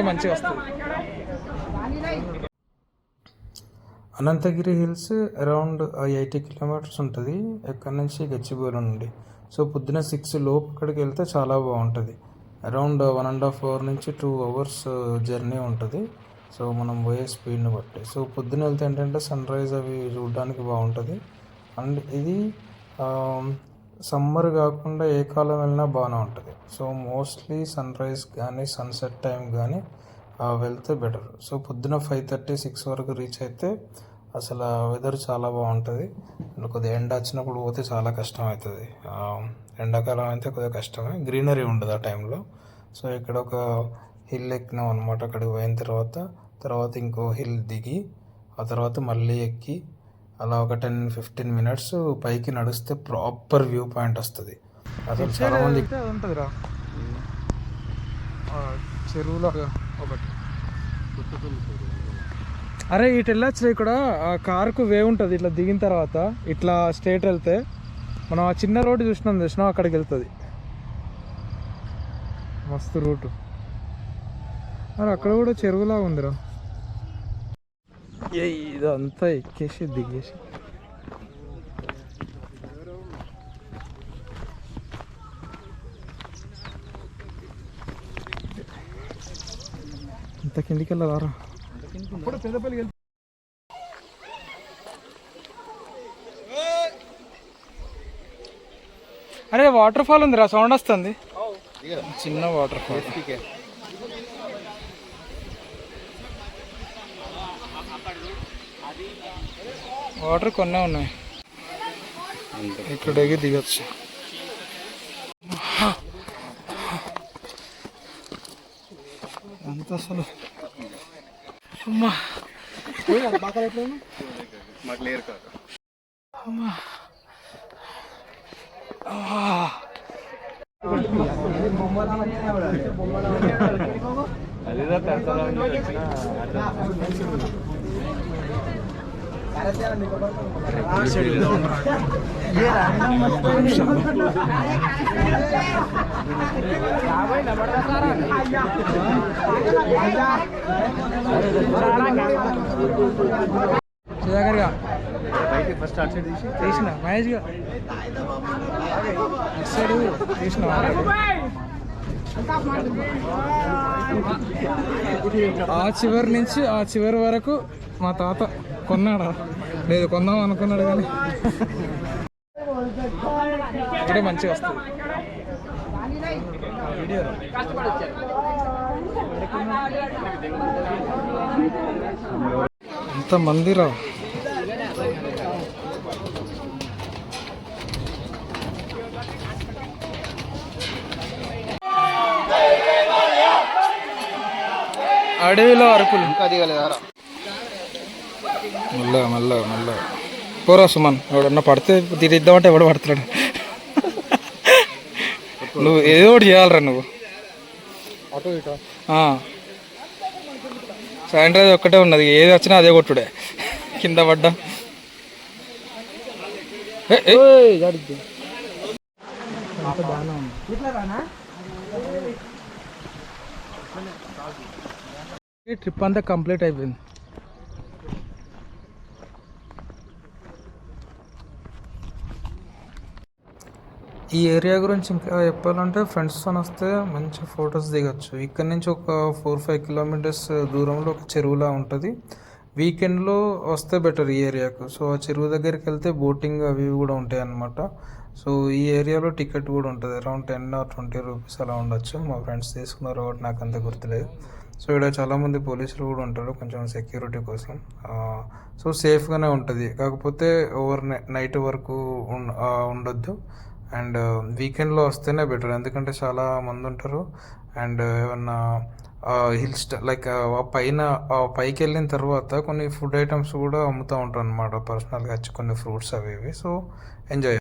ఇక్కడే మంచిగా వస్తుంది. Anantagiri hills around eighty kilometres ఉంటుంది. ఎక్కడి నుంచి గచ్చిబౌలి నుండి. సో పొద్దున సిక్స్ లోపు అక్కడికి వెళ్తే చాలా బాగుంటుంది. Around one and half hour నుంచి టూ అవర్స్ జర్నీ ఉంటుంది. సో మనం పోయే స్పీడ్ని బట్టి. సో పొద్దున వెళ్తే ఏంటంటే సన్ రైజ్ అవి చూడడానికి బాగుంటుంది. అండ్ ఇది సమ్మర్ కాకుండా ఏ కాలం వెళ్ళినా బాగానే ఉంటుంది. సో మోస్ట్లీ సన్ రైజ్ కానీ సన్సెట్ టైం కానీ వెళ్తే బెటర్. సో పొద్దున ఫైవ్ థర్టీ సిక్స్ వరకు రీచ్ అయితే అసలు వెదర్ చాలా బాగుంటుంది. కొద్దిగా ఎండ వచ్చినప్పుడు పోతే చాలా కష్టం అవుతుంది. ఎండాకాలం అయితే కొద్దిగా కష్టమే. గ్రీనరీ ఉండదు ఆ టైంలో. సో ఇక్కడ ఒక హిల్ ఎక్కినాం అనమాట అక్కడికి పోయిన తర్వాత. తర్వాత ఇంకో హిల్ దిగి ఆ తర్వాత మళ్ళీ ఎక్కి అలా ఒక టెన్ ఫిఫ్టీన్ మినిట్స్ పైకి నడిస్తే ప్రాపర్ వ్యూ పాయింట్ వస్తుంది. అసలు చాలా మంది ఉంటుందిరా. ఒకటి. అరే ఇటు వెళ్ళొచ్చు ఇక్కడ. ఆ కార్కు వే ఉంటుంది ఇట్లా దిగిన తర్వాత. ఇట్లా స్ట్రేట్ వెళ్తే. మనం ఆ చిన్న రోడ్డు చూసినాం చూసినాం అక్కడికి వెళ్తుంది. మస్తు రూటు. మరి అక్కడ కూడా చెరువులా ఉందిరా. ఇదంతా ఎక్కేసి దిగేసి. ఇంత కిందికి వెళ్ళారా అరే వాటర్ ఫాల్ ఉందిరా సౌండ్ వస్తుంది. చిన్న వాటర్ ఫాల్ వాటర్ కొన్నే ఉన్నాయి. ఇక్కడ ఎగి దిగచ్చు. అంత అసలు? అమ్మా. అమ్మా. సుధాకర్గా. ఫస్ట్ అటు సైడ్ తీసి. తీసిన మహేష్గా. సైడ్ తీసిన ఆ చివరి నుంచి ఆ చివరి వరకు మా తాత కొన్నాడా? లేదు కొందాం అనుకున్నాడు కానీ. ఇక్కడే మంచిగా వస్తుంది. ఎంత మందిరా? అడవిలో అరుపులు. ఇంకా దిగలేదారా మళ్ళా మళ్ళా మళ్ళా. పోరా సుమన్ ఎవడన్నా పడితే తిరిద్దామంటే ఎవడు పడతాడు నువ్వు ఏదో ఒకటి చేయాలరా నువ్వు. శానిటైజర్ ఒక్కటే ఉన్నది ఏది వచ్చినా అదే కొట్టుడే. కింద పడ్డా. ఏ. ట్రిప్ అంతా కంప్లీట్ అయిపోయింది. ఈ ఏరియా గురించి ఇంకా చెప్పాలంటే ఫ్రెండ్స్తో వస్తే మంచి ఫొటోస్ దిగచ్చు. ఇక్కడ నుంచి ఒక ఫోర్ ఫైవ్ కిలోమీటర్స్ దూరంలో ఒక చెరువులా ఉంటుంది. వీకెండ్లో వస్తే బెటర్ ఈ ఏరియాకు. సో ఆ చెరువు దగ్గరికి వెళ్తే బోటింగ్ అవి కూడా ఉంటాయి అన్నమాట. సో ఈ ఏరియాలో టికెట్ కూడా ఉంటుంది. Around ten or twenty rupees అలా ఉండొచ్చు. మా ఫ్రెండ్స్ తీసుకున్నారు కాబట్టి నాకు అంత గుర్తులేదు. సో ఇక్కడ చాలామంది పోలీసులు కూడా ఉంటారు కొంచెం సెక్యూరిటీ కోసం. సో సేఫ్గానే ఉంటుంది. కాకపోతే ఓవర్ నైట్ వరకు ఉండొద్దు. అండ్ వీకెండ్లో వస్తేనే బెటర్ ఎందుకంటే చాలా మంది ఉంటారు. అండ్ ఏమన్నా హిల్స్ లైక్ పైన పైకి వెళ్ళిన తర్వాత కొన్ని ఫుడ్ ఐటమ్స్ కూడా అమ్ముతూ ఉంటారు అనమాట పర్సనల్గా వచ్చి కొన్ని ఫ్రూట్స్ అవి ఇవి. So enjoy